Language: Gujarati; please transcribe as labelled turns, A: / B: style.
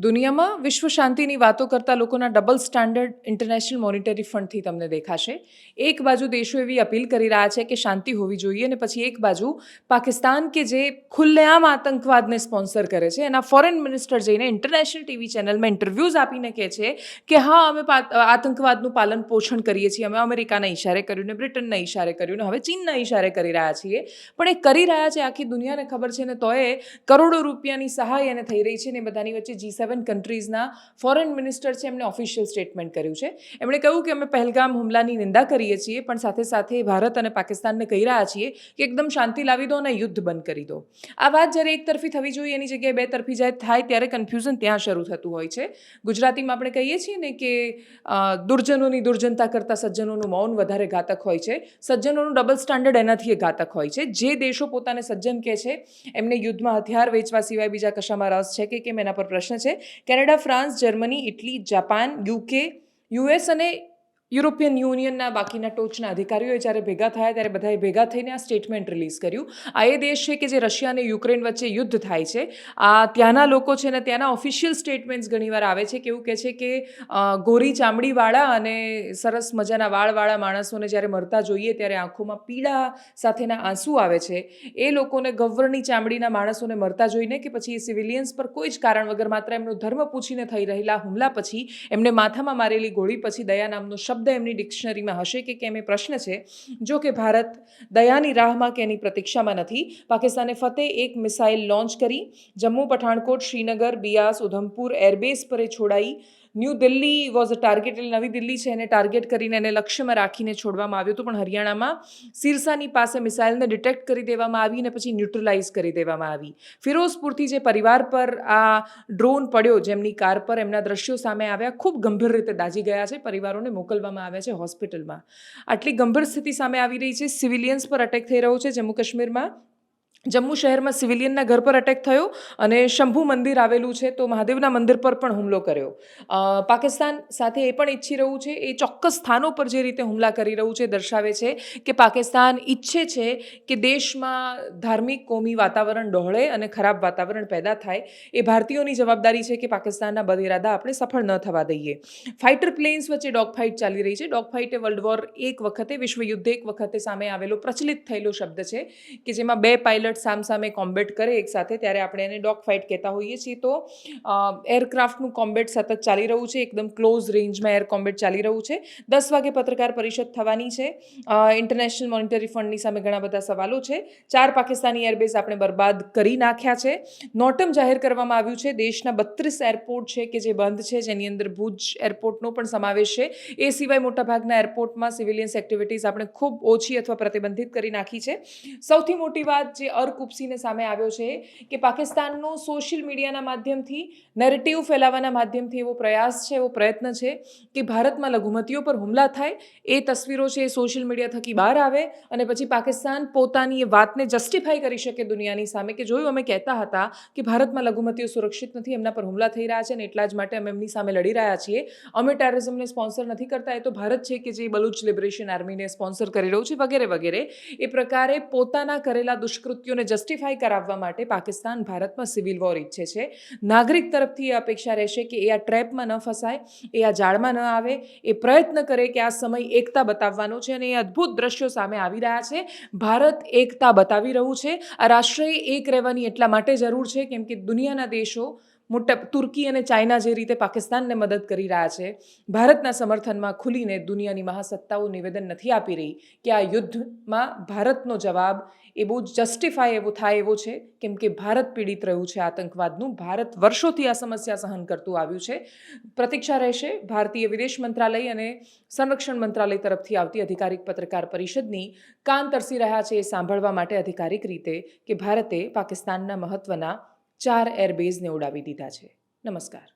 A: દુનિયામાં વિશ્વ શાંતિની વાતો કરતા લોકોના ડબલ સ્ટાન્ડર્ડ ઇન્ટરનેશનલ મોનિટરી ફંડથી તમને દેખાશે. એક બાજુ દેશો એવી અપીલ કરી રહ્યા છે કે શાંતિ હોવી જોઈએ અને પછી એક બાજુ પાકિસ્તાન કે જે ખુલ્લેઆમ આતંકવાદને સ્પોન્સર કરે છે. એના ફોરેન મિનિસ્ટર જઈને ઇન્ટરનેશનલ ટીવી ચેનલમાં ઇન્ટરવ્યૂઝ આપીને કહે છે કે, હા, અમે આતંકવાદનું પાલન પોષણ કરીએ છીએ. અમે અમેરિકાના ઇશારે કર્યું ને બ્રિટનના ઇશારે કર્યું ને હવે ચીનના ઇશારે કરી રહ્યા છીએ. પણ એ કરી રહ્યા છે. આખી દુનિયાને ખબર છે ને તોય કરોડો રૂપિયાની સહાય એને થઈ રહી છે ને બધાની વચ્ચે જી સેવન કન્ટ્રીઝના ફોરેન મિનિસ્ટર છે, એમણે ઓફિશિયલ સ્ટેટમેન્ટ કર્યું છે. એમણે કહ્યું કે અમે પહેલગામ હુમલાની નિંદા કરીએ છીએ, પણ સાથે સાથે ભારત અને પાકિસ્તાનને કહી રહ્યા છીએ કે એકદમ શાંતિ લાવી દો અને યુદ્ધ બંધ કરી દો. આ વાત જ્યારે એક તરફી થવી જોઈએ, એની જગ્યાએ બે તરફી જાય થાય ત્યારે કન્ફ્યુઝન ત્યાં શરૂ થતું હોય છે. ગુજરાતીમાં આપણે કહીએ છીએ ને કે દુર્જનોની દુર્જનતા કરતાં સજ્જનોનું મૌન વધારે ઘાતક હોય છે. સજ્જનોનું ડબલ સ્ટાન્ડર્ડ એનાથી એ ઘાતક હોય છે. જે દેશો પોતાને સજ્જન કહે છે, એમને યુદ્ધમાં હથિયાર વેચવા સિવાય બીજા કશામાં રસ છે કે કેમ એના પર પ્રશ્ન છે? Canada France Germany Italy Japan UK US અને યુરોપિયન યુનિયનના બાકીના ટોચના અધિકારીઓએ જ્યારે ભેગા થયા ત્યારે બધાએ ભેગા થઈને આ સ્ટેટમેન્ટ રિલીઝ કર્યું. આ એ દેશ છે કે જે રશિયા અને યુક્રેન વચ્ચે યુદ્ધ થાય છે. આ ત્યાંના લોકો છે ને ત્યાંના ઓફિશિયલ સ્ટેટમેન્ટ્સ ઘણીવાર આવે છે કે એવું કહે છે કે ગોરી ચામડીવાળા અને સરસ મજાના વાળવાળા માણસોને જ્યારે મરતા જોઈએ ત્યારે આંખોમાં પીળા સાથેના આંસુ આવે છે. એ લોકોને ગવ્વરની ચામડીના માણસોને મરતા જોઈને કે પછી એ સિવિલિયન્સ પર કોઈ જ કારણ વગર માત્ર એમનો ધર્મ પૂછીને થઈ રહેલા હુમલા પછી એમને માથામાં મારેલી ગોળી પછી દયા નામનો શબ્દ એમની ડિક્શનરીમાં હશે કે કેમ એ પ્રશ્ન છે. જો કે ભારત દયાની રાહમાં કે એની પ્રતીક્ષામાં નથી. પાકિસ્તાને ફતેહ એક મિસાઇલ લોન્ચ કરી. જમ્મુ, પઠાણકોટ, શ્રીનગર, બિયાસ, ઉધમપુર, એરબેઝ પર એ છોડાઈ. New Delhi was a target એટલે નવી દિલ્હી છે એને ટાર્ગેટ કરીને એને લક્ષ્યમાં રાખીને છોડવામાં આવ્યું હતું. પણ હરિયાણામાં સિરસાની પાસે મિસાઇલને ડિટેક્ટ કરી દેવામાં આવી અને પછી ન્યુટ્રલાઇઝ કરી દેવામાં આવી. ફિરોઝપુરથી જે પરિવાર પર આ ડ્રોન પડ્યો, જેમની કાર પર એમના દ્રશ્યો સામે આવ્યા, ખૂબ ગંભીર રીતે દાઝી ગયા છે. પરિવારોને મોકલવામાં આવ્યા છે હોસ્પિટલમાં. આટલી ગંભીર સ્થિતિ સામે આવી રહી છે. સિવિલિયન્સ પર અટેક થઈ રહ્યો છે. જમ્મુ કાશ્મીરમાં જમ્મુ શહેરમાં સિવિલિયનના ઘર પર અટેક થયો અને શંભુ મંદિર આવેલું છે તો મહાદેવના મંદિર પર પણ હુમલો કર્યો. પાકિસ્તાન સાથે એ પણ ઈચ્છી રહ્યું છે, એ ચોક્કસ સ્થાનો પર જે રીતે હુમલા કરી રહ્યું છે, દર્શાવે છે કે પાકિસ્તાન ઈચ્છે છે કે દેશમાં ધાર્મિક, કોમી વાતાવરણ ડહોળે અને ખરાબ વાતાવરણ પેદા થાય. એ ભારતીયોની જવાબદારી છે કે પાકિસ્તાનના બદઇરાદા આપણે સફળ ન થવા દઈએ. ફાઇટર પ્લેન્સ વચ્ચે ડોગ ફાઇટ ચાલી રહી છે. ડોગ ફાઇટ એ વર્લ્ડ વોર એક વખતે વિશ્વ યુદ્ધ એક વખતે સામે આવેલો, પ્રચલિત થયેલો શબ્દ છે કે જેમાં બે પાયલટ સામસામે કોમ્બેટ કરે એકસાથે ત્યારે આપણે એને ડોગ ફાઇટ કહેતા હોઈએ છીએ. તો એરક્રાફ્ટનું કોમ્બેટ સતત ચાલી રહ્યું છે. એકદમ ક્લોઝ રેન્જમાં એર કોમ્બેટ ચાલી રહ્યું છે. દસ વાગે પત્રકાર પરિષદ થવાની છે. ઇન્ટરનેશનલ મોનિટરી ફંડની સામે ઘણા બધા સવાલો છે. ચાર પાકિસ્તાની એરબેઝ આપણે બરબાદ કરી નાખ્યા છે. નોટમ જાહેર કરવામાં આવ્યું છે. દેશના બત્રીસ એરપોર્ટ છે કે જે બંધ છે, જેની અંદર ભુજ એરપોર્ટનો પણ સમાવેશ છે. એ સિવાય મોટાભાગના એરપોર્ટમાં સિવિલિયન્સ એક્ટિવિટીઝ આપણે ખૂબ ઓછી અથવા પ્રતિબંધિત કરી નાખી છે. સૌથી મોટી વાત જે અર્ક ઉપસીને સામે આવ્યો છે કે પાકિસ્તાનનો સોશિયલ મીડિયાના માધ્યમથી નેરેટિવ ફેલાવવાના માધ્યમથી એવો પ્રયાસ છે, એવો પ્રયત્ન છે કે ભારતમાં લઘુમતીઓ પર હુમલા થાય, એ તસવીરો છે એ સોશિયલ મીડિયા થકી બહાર આવે અને પછી પાકિસ્તાન પોતાની એ વાતને જસ્ટિફાઈ કરી શકે દુનિયાની સામે કે જોયું અમે કહેતા હતા કે ભારતમાં લઘુમતીઓ સુરક્ષિત નથી, એમના પર હુમલા થઈ રહ્યા છે અને એટલા જ માટે અમે એમની સામે લડી રહ્યા છીએ. અમે ટેરરિઝમને સ્પોન્સર નથી કરતા, એ તો ભારત છે કે જે બલુચ લિબરેશન આર્મીને સ્પોન્સર કરી રહ્યું છે વગેરે વગેરે. એ પ્રકારે પોતાના કરેલા દુષ્કૃત્યોને જસ્ટિફાઈ કરાવવા માટે પાકિસ્તાન ભારતમાં સિવિલ વોર ઈચ્છે છે. નાગરિક તરફથી એ અપેક્ષા રહેશે કે એ આ ટ્રેપમાં ન ફસાય, એ આ જાળમાં ન આવે, એ પ્રયત્ન કરે કે આ સમય એકતા બતાવવાનો છે અને એ અદ્ભુત દ્રશ્યો સામે આવી રહ્યા છે. ભારત એકતા બતાવી રહ્યું છે. આ રાષ્ટ્રએ એક રહેવાની એટલા માટે જરૂર છે કેમ કે દુનિયાના દેશો મોટા તુર્કી અને ચાઇના જે રીતે પાકિસ્તાનને મદદ કરી રહ્યા છે, ભારતના સમર્થનમાં ખુલીને દુનિયાની મહાસત્તાઓ નિવેદન નથી આપી રહી કે આ યુદ્ધમાં ભારતનો જવાબ એ બહુ જસ્ટિફાય એવો થાય એવો છે કેમ કે ભારત પીડિત રહ્યું છે આતંકવાદનું. ભારત વર્ષોથી આ સમસ્યા સહન કરતું આવ્યું છે. પ્રતીક્ષા રહેશે ભારતીય વિદેશ મંત્રાલય અને સંરક્ષણ મંત્રાલય તરફથી આવતી અધિકારિક પત્રકાર પરિષદની કાન તરસી રહ્યા છે એ સાંભળવા માટે અધિકારિક રીતે કે ભારતે પાકિસ્તાનના મહત્વના ચાર એરબેઝને ઉડાવી દીધા છે. નમસ્કાર.